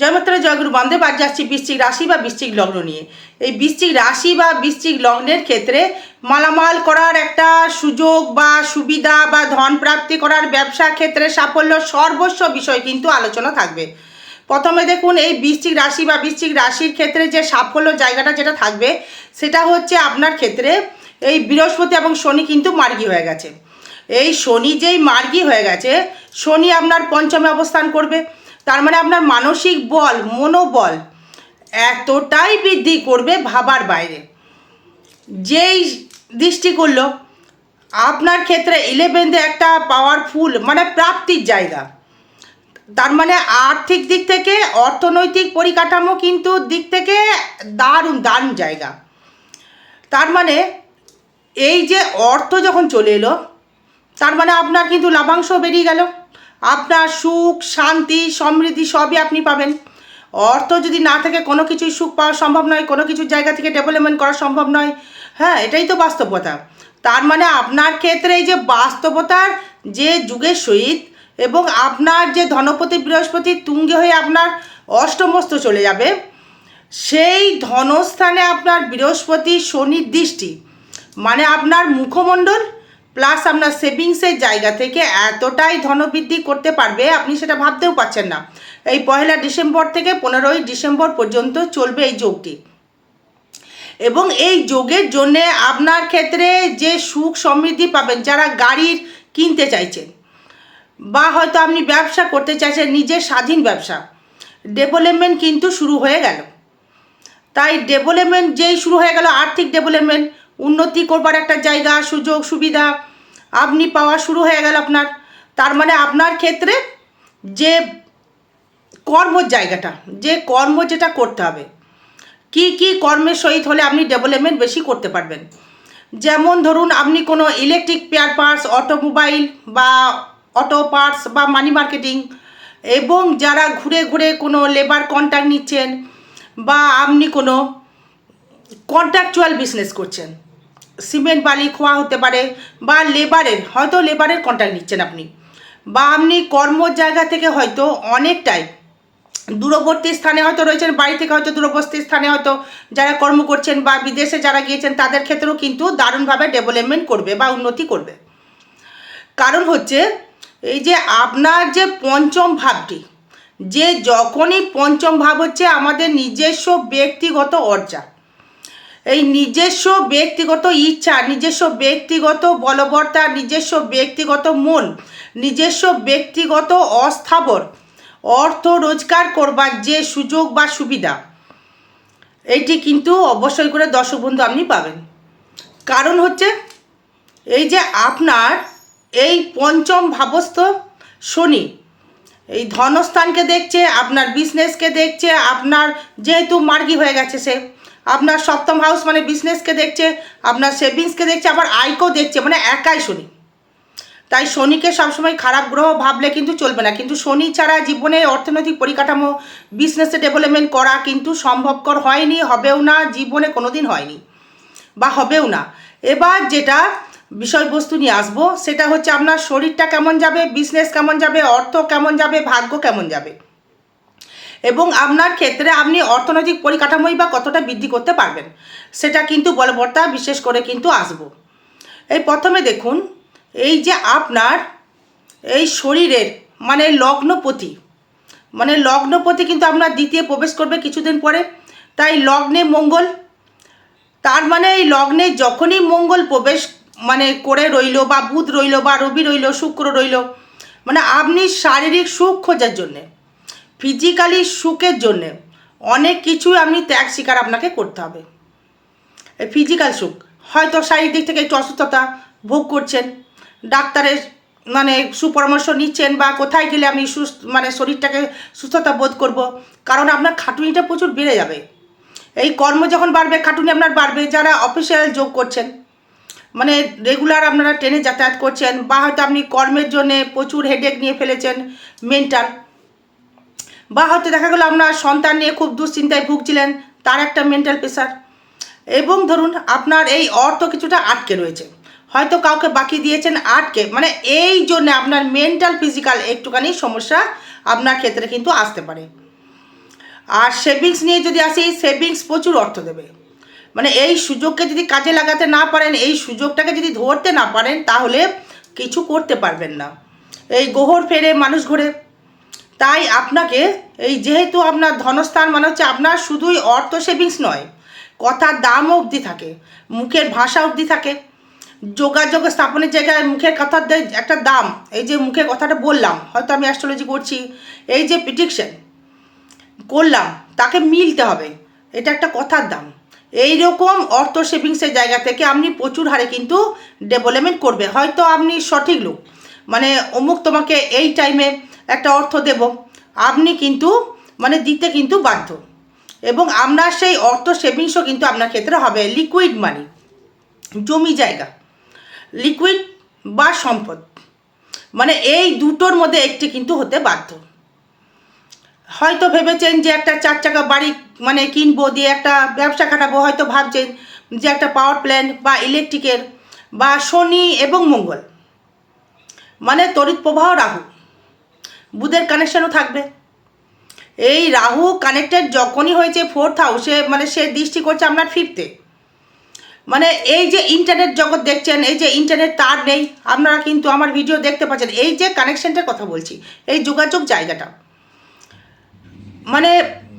জয়মাত্রা জয়গুরু বন্দে বাদ যাচ্ছি বৃশ্চিক রাশি বা বৃশ্চিক লগ্ন নিয়ে। এই বৃশ্চিক রাশি বা বৃশ্চিক লগ্নের ক্ষেত্রে মালামাল করার একটা সুযোগ বা সুবিধা বা ধন প্রাপ্তি করার ব্যবসা ক্ষেত্রে সাফল্য সর্বস্ব বিষয় কিন্তু আলোচনা থাকবে। প্রথমে দেখুন, এই বৃশ্চিক রাশি বা বৃশ্চিক রাশির ক্ষেত্রে যে সাফল্য জায়গাটা যেটা থাকবে, সেটা হচ্ছে আপনার ক্ষেত্রে এই বৃহস্পতি এবং শনি কিন্তু মার্গী হয়ে গেছে। এই শনি যেই মার্গী হয়ে গেছে, শনি আপনার পঞ্চমে অবস্থান করবে। তার মানে আপনার মানসিক বল, মনোবল এতটাই বৃদ্ধি করবে ভাবার বাইরে। যেই দৃষ্টি করল, আপনার ক্ষেত্রে ইলেভেন্থে একটা পাওয়ারফুল মানে প্রাপ্তির জায়গা। তার মানে আর্থিক দিক থেকে, অর্থনৈতিক পরিকাঠামো কিন্তু দিক থেকে দারুণ দারুণ জায়গা। তার মানে এই যে অর্থ যখন চলে এলো, তার মানে আপনার কিন্তু লাভাংশ বেরিয়ে গেল। আপনার সুখ, শান্তি, সমৃদ্ধি সবই আপনি পাবেন। অর্থ যদি না থাকে, কোনো কিছুই সুখ পাওয়া সম্ভব নয়, কোনো কিছু জায়গা থেকে ডেভেলপমেন্ট করা সম্ভব নয়। হ্যাঁ এটাই তো বাস্তবতা। তার মানে আপনার ক্ষেত্রে এই যে বাস্তবতার যে যুগের সহিত এবং আপনার যে ধনপতি বৃহস্পতি তুঙ্গে হয়ে আপনার অষ্টমস্ত চলে যাবে, সেই ধনস্থানে আপনার বৃহস্পতি শনির দৃষ্টি মানে আপনার মুখমণ্ডল প্লাস আপনার সেভিংসের জায়গা থেকে এতটাই ধনবৃদ্ধি করতে পারবে, আপনি সেটা ভাবতেও পারছেন না। এই পয়লা ডিসেম্বর থেকে পনেরোই ডিসেম্বর পর্যন্ত চলবে এই যোগটি। এবং এই যোগের জন্যে আপনার ক্ষেত্রে যে সুখ সমৃদ্ধি পাবেন, যারা গাড়ির কিনতে চাইছেন, বা হয়তো আপনি ব্যবসা করতে চাইছেন, নিজের স্বাধীন ব্যবসা ডেভেলপমেন্ট কিন্তু শুরু হয়ে গেল। তাই ডেভেলপমেন্ট যেই শুরু হয়ে গেল, আর্থিক ডেভেলপমেন্ট উন্নতি করবার একটা জায়গা, সুযোগ, সুবিধা আপনি পাওয়া শুরু হয়ে গেল আপনার। তার মানে আপনার ক্ষেত্রে যে কর্মর জায়গাটা, যে কর্ম যেটা করতে হবে, কি কি কর্মের সহিত হলে আপনি ডেভেলপমেন্ট বেশি করতে পারবেন। যেমন ধরুন, আপনি কোনো ইলেকট্রিক পেয়ার পার্টস অটোমোবাইল বা অটো পার্টস বা মানি মার্কেটিং এবং যারা ঘুরে ঘুরে কোনো লেবার কন্ট্যাক্ট নিচ্ছেন বা আপনি কোনো কন্ট্রাকচুয়াল বিজনেস করছেন সিমেন্ট বালি খোয়া হতে পারে বা লেবারের, হয়তো লেবারের কন্ট্রাক্ট নিচ্ছেন আপনি। বা আপনি কর্মর জায়গা থেকে হয়তো অনেকটাই দূরবর্তী স্থানে হয়তো রয়েছেন, বাড়ি থেকে হয়তো দূরবর্তী স্থানে হয়তো যারা কর্ম করছেন বা বিদেশে যারা গিয়েছেন, তাদের ক্ষেত্রেও কিন্তু দারুণভাবে ডেভেলপমেন্ট করবে বা উন্নতি করবে। কারণ হচ্ছে, এই যে আপনার যে পঞ্চম ভাবটি, যে যখনই পঞ্চম ভাব হচ্ছে, আমাদের নিজস্ব ব্যক্তিগত অর্জা। এই নিজস্ব ব্যক্তিগত ইচ্ছা, নিজস্ব ব্যক্তিগত বলবর্তা, নিজস্ব ব্যক্তিগত মন, নিজস্ব ব্যক্তিগত অস্থাবর, অর্থ রোজগার করবার যে সুযোগ বা সুবিধা এইটি কিন্তু অবশ্যই করে দর্শক বন্ধু আপনি পাবেন। কারণ হচ্ছে, এই যে আপনার এই পঞ্চম ভাবস্থ শনি, এই ধনস্থানকে দেখছে, আপনার বিজনেসকে দেখছে, আপনার যেহেতু মার্গি হয়ে গেছে সে আপনার সপ্তম হাউস মানে বিজনেসকে দেখছে, আপনার সেভিংসকে দেখছে, আবার আয়কেও দেখছে মানে একাই শনি। তাই শনিকে সবসময় খারাপ গ্রহ ভাবলে কিন্তু চলবে না। কিন্তু শনি ছাড়া জীবনে অর্থনৈতিক পরিকাঠামো বিজনেসে ডেভেলপমেন্ট করা কিন্তু সম্ভবকর হয়নি, হবেও না, জীবনে কোনো দিন হয়নি, বা হবেও না। এবার যেটা বিষয়বস্তু নিয়ে আসব, সেটা হচ্ছে আপনার শরীরটা কেমন যাবে বিজনেস কেমন যাবে, অর্থ কেমন যাবে, ভাগ্য কেমন যাবে। এবং আপনার ক্ষেত্রে আপনি অর্থনৈতিক পরিকাঠামোই বা কতটা বৃদ্ধি করতে পারবেন, সেটা কিন্তু বলবর্তা বিশেষ করে কিন্তু আসব। এই প্রথমে দেখুন, এই যে আপনার এই শরীরের মানে লগ্নপতি মানে লগ্নপতি কিন্তু আপনার দ্বিতীয় প্রবেশ করবে কিছুদিন পরে, তাই লগ্নে মঙ্গল, তার মানে এই লগ্নে যখনই মঙ্গল প্রবেশ মানে করে রইল বা বুধ রইল বা রবি রইল, শুক্র রইল মানে আপনি শারীরিক সুখ খোঁজার জন্যে ফিজিক্যালি সুখের জন্যে অনেক কিছুই আপনি ত্যাগ স্বীকার আপনাকে করতে হবে। এই ফিজিক্যাল সুখ, হয়তো শারীরিক দিক থেকে একটু অসুস্থতা ভোগ করছেন, ডাক্তারের মানে সুপরামর্শ নিচ্ছেন বা কোথায় গেলে আমি সুস্থ মানে শরীরটাকে সুস্থতা বোধ করব, কারণ আপনার খাটুনিটা প্রচুর বেড়ে যাবে। এই কর্ম যখন বাড়বে, খাটুনি আপনার বাড়বে, যারা অফিসিয়াল যোগ করছেন মানে রেগুলার আপনারা ট্রেনে যাতায়াত করছেন, বা হয়তো আপনি কর্মের জন্যে প্রচুর হেডেক নিয়ে ফেলেছেন মেন্টাল বা হয়তো দেখা গেলো আপনার সন্তান নিয়ে খুব দুশ্চিন্তায় ভুগছিলেন, তার একটা মেন্টাল প্রেশার এবং ধরুন আপনার এই অর্থ কিছুটা আটকে রয়েছে। হয়তো কাউকে বাকি দিয়েছেন আটকে মানে এই জন্যে আপনার মেন্টাল ফিজিক্যাল একটুখানি সমস্যা আপনার ক্ষেত্রে কিন্তু আসতে পারে। আর সেভিংস নিয়ে যদি আসি সেভিংস প্রচুর অর্থ দেবে। মানে এই সুযোগকে যদি কাজে লাগাতে না পারেন, এই সুযোগটাকে যদি ধরতে না পারেন, তাহলে কিছু করতে পারবেন না। এই গোহর ফেরে মানুষ ঘোরে। তাই আপনাকে এই যেহেতু আপনার ধনস্থান মানে হচ্ছে আপনার শুধুই অর্থ সেভিংস নয়, কথার দামও অবধি থাকে, মুখের ভাষা অবধি থাকে, যোগাযোগ স্থাপনের জায়গায় মুখের কথার একটা দাম, এই যে মুখের কথাটা বললাম, হয়তো আমি অ্যাস্ট্রোলজি করছি, এই যে প্রিডিকশন করলাম, তাকে মিলতে হবে, এটা একটা কথার দাম। এই রকম অর্থ সেভিংসের জায়গা থেকে আপনি প্রচুর হারে কিন্তু ডেভেলপমেন্ট করবে, হয়তো আপনি সঠিক লোক মানে অমুক তোমাকে এই টাইমে একটা অর্থ দেব। আপনি কিন্তু মানে দিতে কিন্তু বাধ্য। এবং আপনার সেই অর্থ সেভিংসও কিন্তু আপনার ক্ষেত্রে হবে লিকুইড মানি জমি জায়গা লিকুইড বা সম্পদ। মানে এই দুটোর মধ্যে একটি কিন্তু হতে বাধ্য। হয়তো ভেবেছেন যে একটা চার চাকা বাড়ি মানে কিনবো, দিয়ে একটা ব্যবসা খাটাবো, হয়তো ভাবছেন যে একটা পাওয়ার প্ল্যান্ট বা ইলেকট্রিকের বা শনি এবং মঙ্গল। মানে তড়িৎ প্রবাহ রাহু। বুধের কানেকশনও থাকবে। এই রাহু কানেক্টেড যখনই হয়েছে ফোর্থ হাউসে মানে সে দৃষ্টি করছে আপনার ফিফতে মানে এই যে ইন্টারনেট জগৎ দেখছেন, এই যে ইন্টারনেট তার নেই, আপনারা কিন্তু আমার ভিডিও দেখতে পাচ্ছেন। এই যে কানেকশনটার কথা বলছি, এই যোগাযোগ জায়গাটা। মানে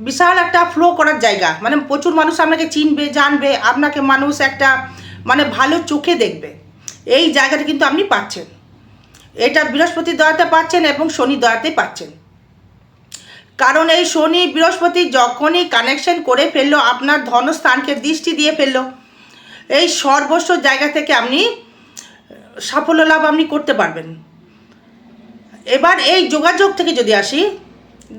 বিশাল একটা ফ্লো করার জায়গা। মানে প্রচুর মানুষ আপনাকে চিনবে, জানবে, আপনাকে মানুষ একটা মানে ভালো চোখে দেখবে। এই জায়গাটা কিন্তু আপনি পাচ্ছেন। এটা বৃহস্পতি দয়াতে পাচ্ছেন এবং শনি দয়াতে পাচ্ছেন। কারণ এই শনি বৃহস্পতি যখনই কানেকশন করে ফেলল, আপনার ধনস্থানকে দৃষ্টি দিয়ে ফেলল, এই সর্বস্ব জায়গা থেকে আপনি সাফল্য লাভ আপনি করতে পারবেন। এবার এই যোগাযোগ থেকে যদি আসি,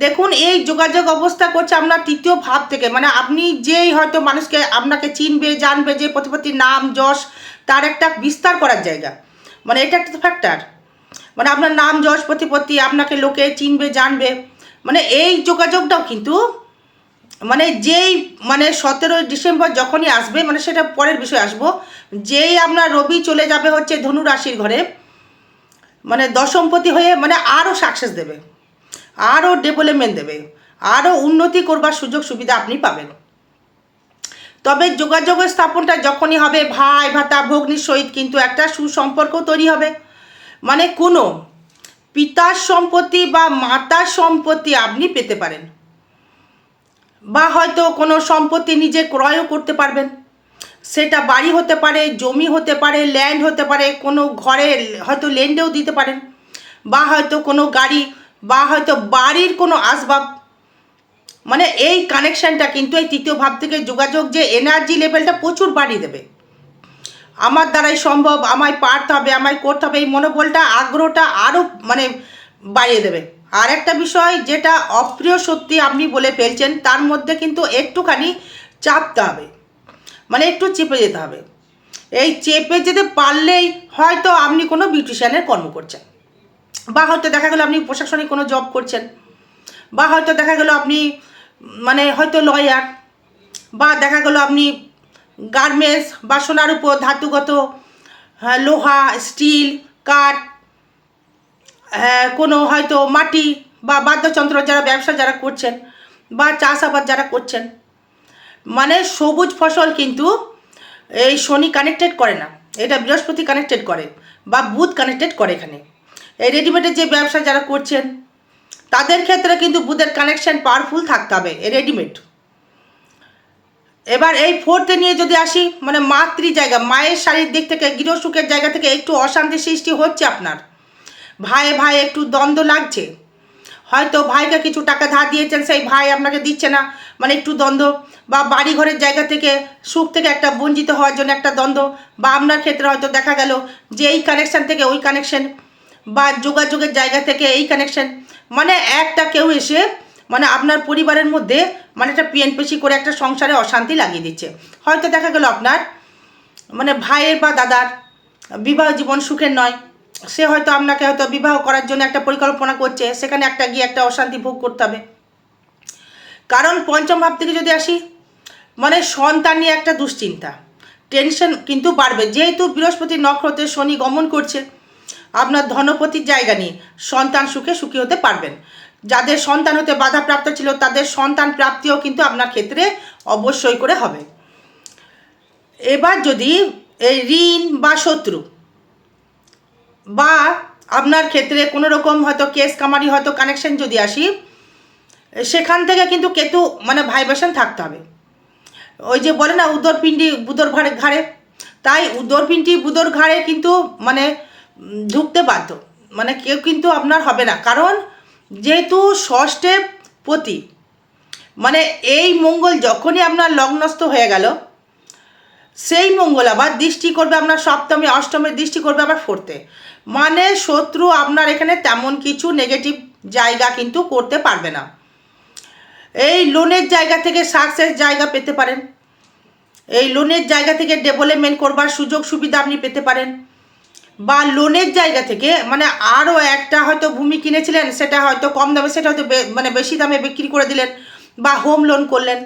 দেখুন এই যোগাযোগ অবস্থা করছে আপনার তৃতীয় ভাব থেকে। মানে আপনি যেই হয়তো মানুষকে আপনাকে চিনবে, জানবে যে প্রতিপত্তির নাম, যশ, তার একটা বিস্তার করার জায়গা। মানে এটা একটা ফ্যাক্টর মানে আপনার নাম, যশ, প্রতিপত্তি, আপনাকে লোকে চিনবে, জানবে। মানে এই যোগাযোগটাও কিন্তু মানে যেই মানে সতেরোই ডিসেম্বর যখনই আসবে মানে সেটা পরের বিষয় আসব, যেই আপনার রবি চলে যাবে হচ্ছে ধনু রাশির ঘরে মানে দশমপতি হয়ে মানে আরও সাকসেস দেবে, আরও ডেভেলপমেন্ট দেবে, আরও উন্নতি করবার সুযোগ সুবিধা আপনি পাবেন। তবে যোগাযোগের স্থাপনটা যখনই হবে, ভাই, ভাতা, ভগ্নির সহিত কিন্তু একটা সুসম্পর্ক তৈরি হবে। মানে কোনো পিতার সম্পত্তি বা মাতার সম্পত্তি আপনি পেতে পারেন। বা হয়তো কোনো সম্পত্তি নিজে ক্রয়ও করতে পারবেন। সেটা বাড়ি হতে পারে, জমি হতে পারে ল্যান্ড হতে পারে, কোনো ঘরে হয়তো ল্যান্ডেও দিতে পারেন। বা হয়তো কোনো গাড়ি বা হয়তো বাড়ির কোনো আসবাব। মানে এই কানেকশানটা কিন্তু এই তৃতীয় ভাব থেকে যোগাযোগ যে এনার্জি লেভেলটা প্রচুর বাড়িয়ে দেবে। আমার দ্বারাই সম্ভব, আমায় পারতে হবে, আমায় করতে হবে, এই মনোবলটা, আগ্রহটা আরও মানে বাড়িয়ে দেবে। আর একটা বিষয় যেটা অপ্রিয় সত্যি আপনি বলে ফেলছেন, তার মধ্যে কিন্তু একটুখানি চাপতে হবে। মানে একটু চেপে যেতে হবে। এই চেপে যেতে পারলেই হয়তো আপনি কোনো বিউটিশিয়ানের কর্ম করছেন। বা হয়তো দেখা গেলো আপনি প্রশাসনিক কোনো জব করছেন। বা হয়তো দেখা গেলো আপনি মানে হয়তো লয়ার বা দেখা গেলো আপনি গার্মেন্টস বা সোনার উপর ধাতুগত হ্যাঁ, লোহা স্টিল কাঠ হ্যাঁ, কোনো হয়তো মাটি বা বাদ্যযন্ত্র যারা ব্যবসা যারা করছেন বা চাষাবাদ যারা করছেন মানে সবুজ ফসল কিন্তু এই শনি কানেক্টেড করে না এটা বৃহস্পতি কানেক্টেড করে বা বুধ কানেক্টেড করে এখানে। এই রেডিমেডের যে ব্যবসা যারা করছেন তাদের ক্ষেত্রে কিন্তু বুধের কানেকশন পাওয়ারফুল থাকতে হবে এই রেডিমেড এবার এই ফোর্থে নিয়ে যদি আসি মানে মাতৃ জায়গা, মায়ের শারীর দিক থেকে গৃহসুখের জায়গা থেকে একটু অশান্তি সৃষ্টি হচ্ছে আপনার। ভাইয়ে ভাই একটু দ্বন্দ্ব লাগছে। হয়তো ভাইকে কিছু টাকা ধার দিয়েছেন, সেই ভাই আপনাকে দিচ্ছে না। মানে একটু দ্বন্দ্ব। বা বাড়ি ঘরের জায়গা থেকে সুখ থেকে একটা বঞ্চিত হওয়ার জন্য একটা দ্বন্দ্ব। বা আপনার ক্ষেত্রে হয়তো দেখা গেল যে এই কানেকশান থেকে ওই কানেকশন বা যোগাযোগের জায়গা থেকে এই কানেকশন মানে একটা কেউ এসে মানে আপনার পরিবারের মধ্যে মানে একটা পিএন পেশি করে একটা সংসারে অশান্তি লাগিয়ে দিচ্ছে। হয়তো দেখা গেল আপনার মানে ভাইয়ের বা দাদার বিবাহ জীবন সুখের নয়। সে হয়তো আপনাকে হয়তো বিবাহ করার জন্য একটা পরিকল্পনা করছে, সেখানে একটা গিয়ে একটা অশান্তি ভোগ করতে হবে। কারণ পঞ্চম ভাব থেকে যদি আসি মানে সন্তান নিয়ে একটা দুশ্চিন্তা। টেনশন কিন্তু বাড়বে। যেহেতু বৃহস্পতি নক্ষত্রে শনি গমন করছে, আপনার ধনপতির জায়গা নিয়ে সন্তান সুখে সুখী হতে পারবেন। যাদের সন্তান হতে বাধাপ্রাপ্ত ছিল, তাদের সন্তান প্রাপ্তিও কিন্তু আপনার ক্ষেত্রে অবশ্যই করে হবে। এবার যদি এই ঋণ বা শত্রু বা আপনার ক্ষেত্রে কোনো রকম হয়তো কেস কামারি, হয়তো কানেকশন যদি আসি, সেখান থেকে কিন্তু কেতু মানে ভাইব্রেশন থাকতে হবে। ওই যে বলে না উদরপিণ্ডি বুদর ঘাড়ে ঘাড়ে। তাই উদরপিণ্ডি বুদর ঘাড়ে কিন্তু মানে ঢুকতে বাধ্য। মানে কেউ কিন্তু আপনার হবে না। কারণ যেহেতু ষষ্ঠে পতি মানে এই মঙ্গল যখনই আপনার লগ্নস্থ হয়ে গেল, সেই মঙ্গল আবার দৃষ্টি করবে আপনার সপ্তমী অষ্টমী দৃষ্টি করবে আবার ফোর্থে মানে শত্রু আপনার এখানে তেমন কিছু নেগেটিভ জায়গা কিন্তু করতে পারবে না। এই লোনের জায়গা থেকে সাকসেস জায়গা পেতে পারেন। এই লোনের জায়গা থেকে ডেভেলপমেন্ট করবার সুযোগ সুবিধা আপনি পেতে পারেন। বা লোনের জায়গা থেকে মানে আরও একটা হয়তো ভূমি কিনেছিলেন, সেটা হয়তো কম দামে, সেটা হয়তো মানে বেশি দামে বিক্রি করে দিলেন বা হোম লোন করলেন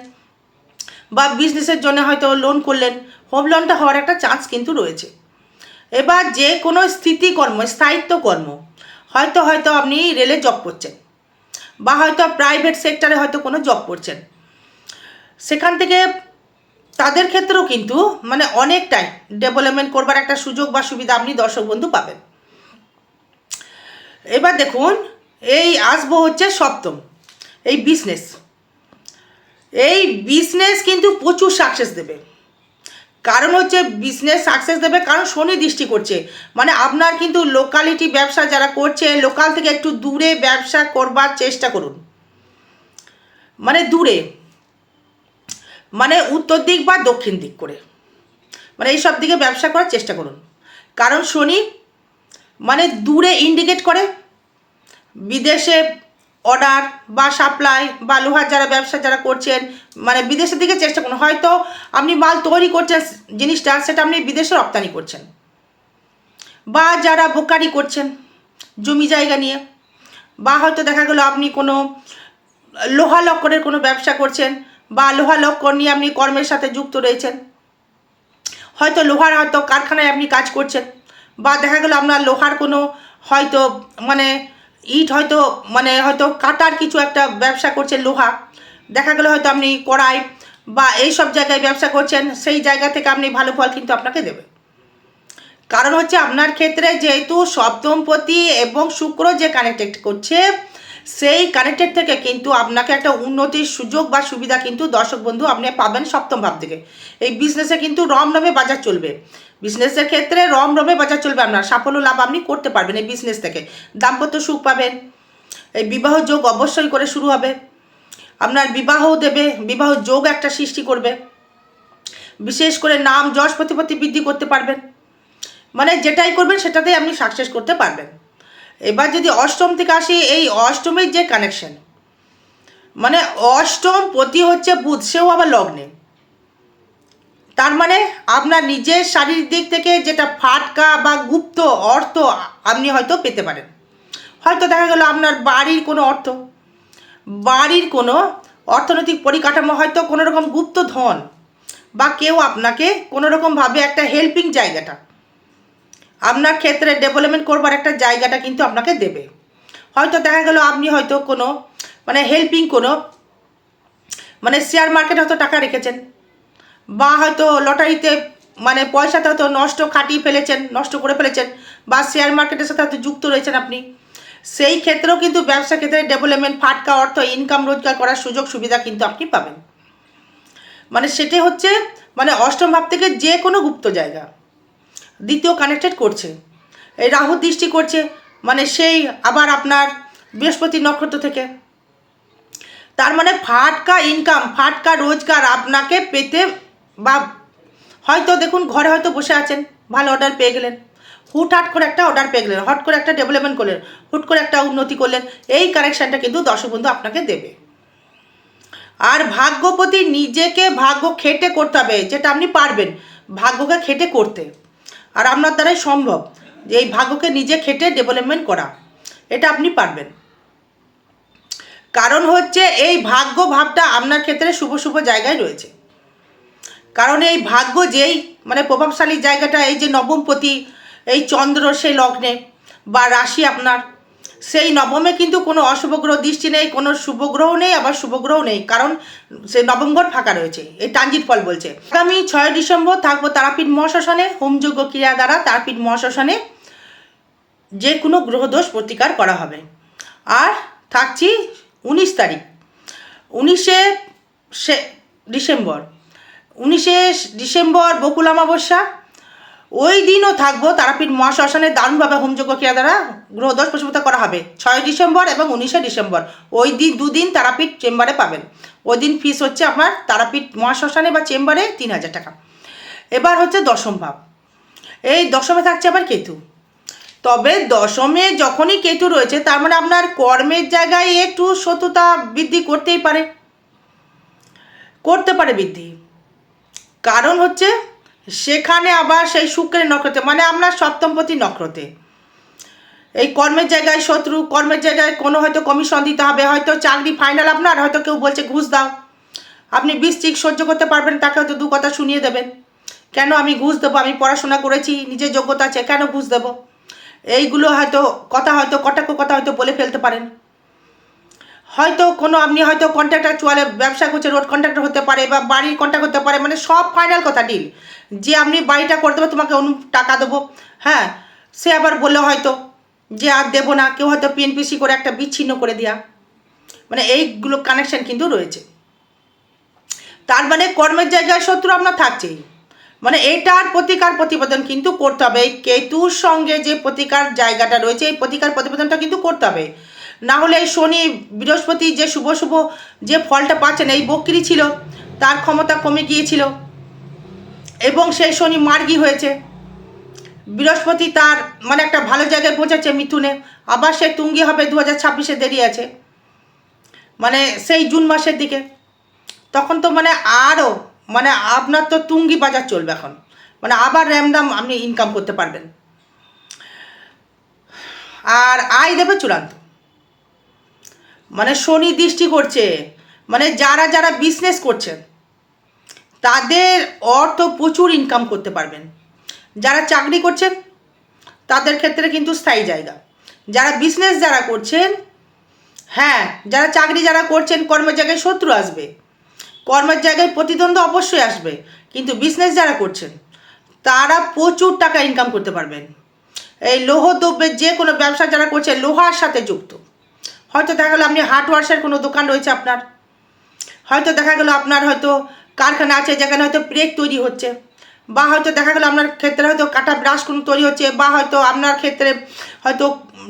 বা বিজনেসের জন্য হয়তো লোন করলেন। হোম লোনটা হওয়ার একটা চান্স কিন্তু রয়েছে। এবার যে কোনো স্থিতিকর্ম স্থায়িত্ব কর্ম, হয়তো হয়তো আপনি রেলে জব করছেন বা হয়তো প্রাইভেট সেক্টরে হয়তো কোনো জব করছেন। সেখান থেকে তাদের ক্ষেত্রেও কিন্তু মানে অনেকটাই ডেভেলপমেন্ট করবার একটা সুযোগ বা সুবিধা আপনি দর্শক বন্ধু পাবেন। এবার দেখুন, এই আসব হচ্ছে সপ্তম, এই বিজনেস এই বিজনেস কিন্তু প্রচুর সাকসেস দেবে। কারণ হচ্ছে বিজনেস সাকসেস দেবে কারণ শনি দৃষ্টি করছে। মানে আপনার কিন্তু লোকালিটি ব্যবসা যারা করছে লোকাল থেকে একটু দূরে ব্যবসা করবার চেষ্টা করুন। মানে দূরে। মানে উত্তর দিক বা দক্ষিণ দিক করে। মানে এই সব দিকে ব্যবসা করার চেষ্টা করুন। কারণ শনি মানে দূরে ইন্ডিকেট করে। বিদেশে অর্ডার বা সাপ্লাই বা লোহার যারা ব্যবসা যারা করছেন মানে বিদেশের দিকে চেষ্টা করুন। হয়তো আপনি মাল তৈরি করছেন জিনিসটা, সেটা আপনি বিদেশে রপ্তানি করছেন। বা যারা বোকারি করছেন জমি জায়গা নিয়ে। বা হয়তো দেখা গেলো আপনি কোনো লোহা লক্করের কোনো ব্যবসা করছেন বা লোহা লক্কর নিয়ে আপনি কর্মের সাথে যুক্ত রয়েছেন। হয়তো লোহার হয়তো কারখানায় আপনি কাজ করছেন বা দেখা গেলো আপনার লোহার কোনো হয়তো মানে ইট হয়তো মানে হয়তো কাটার কিছু একটা ব্যবসা করছেন লোহা। দেখা গেলো হয়তো আপনি কড়াই বা এই সব জায়গায় ব্যবসা করছেন, সেই জায়গা থেকে আপনি ভালো ফল কিন্তু আপনাকে দেবে। কারণ হচ্ছে আপনার ক্ষেত্রে যেহেতু সপ্তমপতি এবং শুক্র যে কানেক্টেড করছে সেই কানেক্টেড থেকে কিন্তু আপনাকে একটা উন্নতির সুযোগ বা সুবিধা কিন্তু দর্শক বন্ধু আপনি পাবেন সপ্তম ভাব থেকে। এই বিজনেসে কিন্তু রম রমে বাজার চলবে। বিজনেসের ক্ষেত্রে রম রমে বাজার চলবে আপনার, সাফল্য লাভ আপনি করতে পারবেন এই বিজনেস থেকে। দাম্পত্য সুখ পাবেন। এই বিবাহ যোগ অবশ্যই করে শুরু হবে। আপনার বিবাহ দেবে, বিবাহ যোগ একটা সৃষ্টি করবে। বিশেষ করে নাম, যশ, প্রতিপত্তি বৃদ্ধি করতে পারবেন। মানে যেটাই করবেন সেটাতেই আপনি সাকসেস করতে পারবেন। এবার যদি অষ্টম থেকে আসি, এই অষ্টমের যে কানেকশন মানে অষ্টম প্রতি হচ্ছে বুধ, সেও আবার লগ্নে। তার মানে আপনার নিজের শারীরিক দিক থেকে যেটা ফাটকা বা গুপ্ত অর্থ আপনি হয়তো পেতে পারেন। হয়তো দেখা গেল আপনার বাড়ির কোনো অর্থ, বাড়ির কোনো অর্থনৈতিক পরিকাঠামো হয়তো কোনো রকম গুপ্ত ধন, বা কেউ আপনাকে কোনো রকমভাবে একটা হেল্পিং জায়গাটা আপনার ক্ষেত্রে ডেভেলপমেন্ট করবার একটা জায়গাটা কিন্তু আপনাকে দেবে। হয়তো দেখা গেল আপনি হয়তো কোনো মানে হেল্পিং কোনো মানে শেয়ার মার্কেটে হয়তো টাকা রেখেছেন বা হয়তো লটারিতে মানে পয়সাটা হয়তো নষ্ট খাটিয়ে ফেলেছেন, নষ্ট করে ফেলেছেন বা শেয়ার মার্কেটের সাথে হয়তো যুক্ত রয়েছেন আপনি। সেই ক্ষেত্রেও কিন্তু ব্যবসা ক্ষেত্রে ডেভেলপমেন্ট ফাটকা, অর্থ ইনকাম রোজগার করার সুযোগ, সুবিধা কিন্তু আপনি পাবেন। মানে সেটাই হচ্ছে মানে অষ্টম ভাব থেকে যে কোনো গুপ্ত জায়গা। দ্বিতীয় কানেক্টেড করছে। এই রাহু দৃষ্টি করছে মানে সেই আবার আপনার বৃহস্পতি নক্ষত্র থেকে। তার মানে ফাটকা ইনকাম ফাটকা রোজগার আপনাকে পেতে বা হয়তো দেখুন ঘরে হয়তো বসে আছেন, ভালো অর্ডার পেয়ে গেলেন। হুট হাট করে একটা অর্ডার পেয়ে গেলেন, হট করে একটা ডেভেলপমেন্ট করলেন, হুট করে একটা উন্নতি করলেন, এই কানেকশানটা কিন্তু দর্শক বন্ধু আপনাকে দেবে। আর ভাগ্যপতি নিজেকে ভাগ্য খেটে করতে হবে, যেটা আপনি পারবেন, ভাগ্যকে খেটে করতে। আর আপনার দ্বারাই সম্ভব যে এই ভাগ্যকে নিজে খেটে ডেভেলপমেন্ট করা। এটা আপনি পারবেন। কারণ হচ্ছে এই ভাগ্য ভাবটা আপনার ক্ষেত্রে শুভ শুভ জায়গায় রয়েছে। কারণ এই ভাগ্য যেই মানে প্রভাবশালী জায়গাটা, এই যে নবমপতি, এই চন্দ্র সেই লগ্নে বা রাশি আপনার সেই নবমে কিন্তু কোনো অশুভ গ্রহ দৃষ্টি নেই, কোনো শুভ গ্রহ নেই, আবার শুভ গ্রহ নেই। কারণ সে নবম ঘর ফাঁকা রয়েছে, এই ট্রানজিট ফল বলছে। আগামী ছয় ডিসেম্বর থাকব তারাপীঠ মহাশ্মশানে হোমযোগ্য ক্রিয়া দ্বারা তারাপীঠ মহাশ্মশানে যে কোনো গ্রহদোষ প্রতিকার করা হবে। আর থাকছি উনিশ তারিখ, উনিশে ডিসেম্বর উনিশে ডিসেম্বর বকুল অমাবস্যা ওই দিনও থাকব তারাপীঠ মহাশ্মশানে দারুণভাবে হোমযোগ্য ক্রিয়া দ্বারা গ্রহদোষ প্রশমিত করা হবে। ছয় ডিসেম্বর এবং উনিশে ডিসেম্বর। ওই দিন দুদিন তারাপীঠ চেম্বারে পাবেন। ওই দিন ফিস হচ্ছে আপনার তারাপীঠ মহাশ্মশানে বা চেম্বারে তিন হাজার টাকা। এবার হচ্ছে দশম ভাব। এই দশমে থাকছে আবার কেতু। তবে দশমে যখনই কেতু রয়েছে, তার মানে আপনার কর্মের জায়গায় একটু সততা বৃদ্ধি করতেই পারে। করতে পারে বৃদ্ধি। কারণ হচ্ছে সেখানে আবার সেই শুক্রের নক্ষত্রে মানে আপনার সপ্তমপতি নক্ষত্রে। এই কর্মের জায়গায় শত্রু, কর্মের জায়গায় কোনো হয়তো কমিশন দিতে হবে, হয়তো চাকরি ফাইনাল আপনার, হয়তো কেউ বলছে ঘুষ দাও। আপনি বৃষ্টিক সহ্য করতে পারবেন, তাকে হয়তো দু কথা শুনিয়ে দেবেন। কেন আমি ঘুষ দেবো? আমি পড়াশোনা করেছি, নিজের যোগ্যতা আছে, কেন ঘুষ দেবো? এইগুলো হয়তো, কথা হয়তো, কটাক্ষ কথা হয়তো বলে ফেলতে পারেন। হয়তো কোনো আপনি হয়তো কন্ট্রাক্টর চুয়ালে ব্যবসা করছে রোড কন্ট্রাক্টর হতে পারে বা বাড়ির কন্ট্রাক্ট হতে পারে মানে সব ফাইনাল কথা ডিল যে আপনি বাড়িটা করে দেবো তোমাকে অনু টাকা দেবো হ্যাঁ? সে আবার বলল হয়তো যে আর দেবো না, কেউ হয়তো পিএনপিসি করে একটা বিচ্ছিন্ন করে দেওয়া মানে এইগুলো কানেকশন কিন্তু রয়েছে। তার মানে কর্মের জায়গায় শত্রু আপনার থাকছেই। মানে এটার প্রতিকার প্রতিবেদন কিন্তু করতে হবে। এই কেতুর সঙ্গে যে প্রতিকার জায়গাটা রয়েছে, এই প্রতিকার প্রতিবেদনটা কিন্তু করতে হবে। না হলে এই শনি, বৃহস্পতি যে শুভ শুভ যে ফলটা পাচ্ছেন, এই বক্রি ছিল, তার ক্ষমতা কমে গিয়েছিল। এবং সেই শনি মার্গি হয়েছে। বৃহস্পতি তার মানে একটা ভালো জায়গায় পৌঁছেছে মিথুনে। আবার সে তুঙ্গি হবে দু হাজার ছাব্বিশে, দেরি আছে। মানে সেই জুন মাসের দিকে। তখন তো মানে আরও মানে আপনার তো তুঙ্গি বাজার চলবে এখন। মানে আবার র্যামদাম আপনি ইনকাম করতে পারবেন। আর আয় দেবে চূড়ান্ত। মানে শনি দৃষ্টি করছে মানে যারা যারা বিজনেস করছেন তাদের অর্থ প্রচুর ইনকাম করতে পারবেন। যারা চাকরি করছেন, তাদের ক্ষেত্রে কিন্তু স্থায়ী জায়গা। যারা বিজনেস যারা করছেন হ্যাঁ যারা চাকরি যারা করছেন, কর্মের জায়গায় শত্রু আসবে। কর্মের জায়গায় প্রতিদ্বন্দ্ব অবশ্যই আসবে, কিন্তু বিজনেস যারা করছেন, তারা প্রচুর টাকা ইনকাম করতে পারবেন। এই লৌহ দ্রব্যের যে কোনো ব্যবসা যারা করছে লোহার সাথে যুক্ত। হয়তো দেখা গেলো আপনি হার্ডওয়ার্সের কোনো দোকান রয়েছে আপনার। হয়তো দেখা গেলো আপনার হয়তো কারখানা আছে যেখানে হয়তো ব্রেক তৈরি হচ্ছে। বা হয়তো দেখা গেলো আপনার ক্ষেত্রে হয়তো কাটা ব্রাশ কোনো তৈরি হচ্ছে বা হয়তো আপনার ক্ষেত্রে হয়তো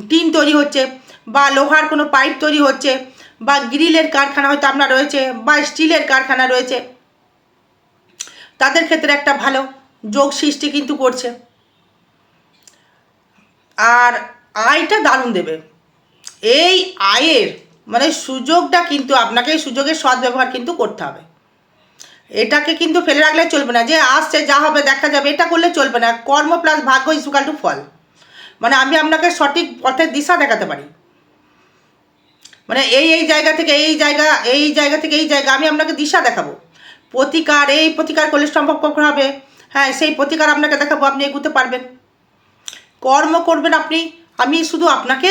টিন তৈরি হচ্ছে বা লোহার কোনো পাইপ তৈরি হচ্ছে বা গ্রিলের কারখানা হয়তো আপনার রয়েছে বা স্টিলের কারখানা রয়েছে। তাদের ক্ষেত্রে একটা ভালো যোগ সৃষ্টি কিন্তু করছে। আর আয়টা দারুণ দেবে। এই আয়ের মানে সুযোগটা কিন্তু আপনাকে সুযোগের সদ্ব্যবহার কিন্তু করতে হবে। এটাকে কিন্তু ফেলে রাখলে চলবে না, যে আসছে, যা হবে, দেখা যাবে, এটা করলে চলবে না। কর্ম প্লাস ভাগ্য ইসুকাল টু ফল। মানে আমি আপনাকে সঠিক পথের দিশা দেখাতে পারি। মানে এই এই জায়গা থেকে এই জায়গা এই জায়গা থেকে এই জায়গা, আমি আপনাকে দিশা দেখাবো। প্রতিকার, এই প্রতিকার করলে সম্ভব কখন হবে? হ্যাঁ সেই প্রতিকার আপনাকে দেখাবো, আপনি এগুতে পারবেন। কর্ম করবেন আপনি, আমি শুধু আপনাকে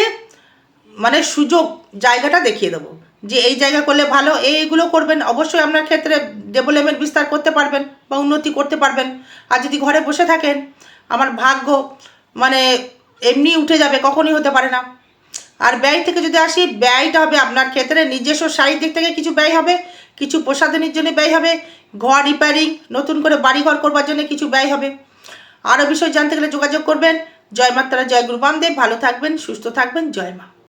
মানে সুযোগ জায়গাটা দেখিয়ে দেবো। যে এই জায়গা করলে ভালো এইগুলো করবেন, অবশ্যই আপনার ক্ষেত্রে ডেভেলপমেন্ট বিস্তার করতে পারবেন বা উন্নতি করতে পারবেন। আর যদি ঘরে বসে থাকেন, আমার ভাগ্য মানে এমনি উঠে যাবে, কখনই হতে পারে না। আর ব্যয় থেকে যদি আসি, ব্যয়টা হবে আপনার ক্ষেত্রে নিজস্ব শাড়ির দিক থেকে কিছু ব্যয় হবে, কিছু প্রসাধনের জন্য ব্যয় হবে, ঘর রিপেয়ারিং নতুন করে বাড়িঘর করবার জন্য কিছু ব্যয় হবে। আরও বিষয় জানতে গেলে যোগাযোগ করবেন। জয় মাতারা, জয় গুরু বামদেব, ভালো থাকবেন, সুস্থ থাকবেন, জয় মা।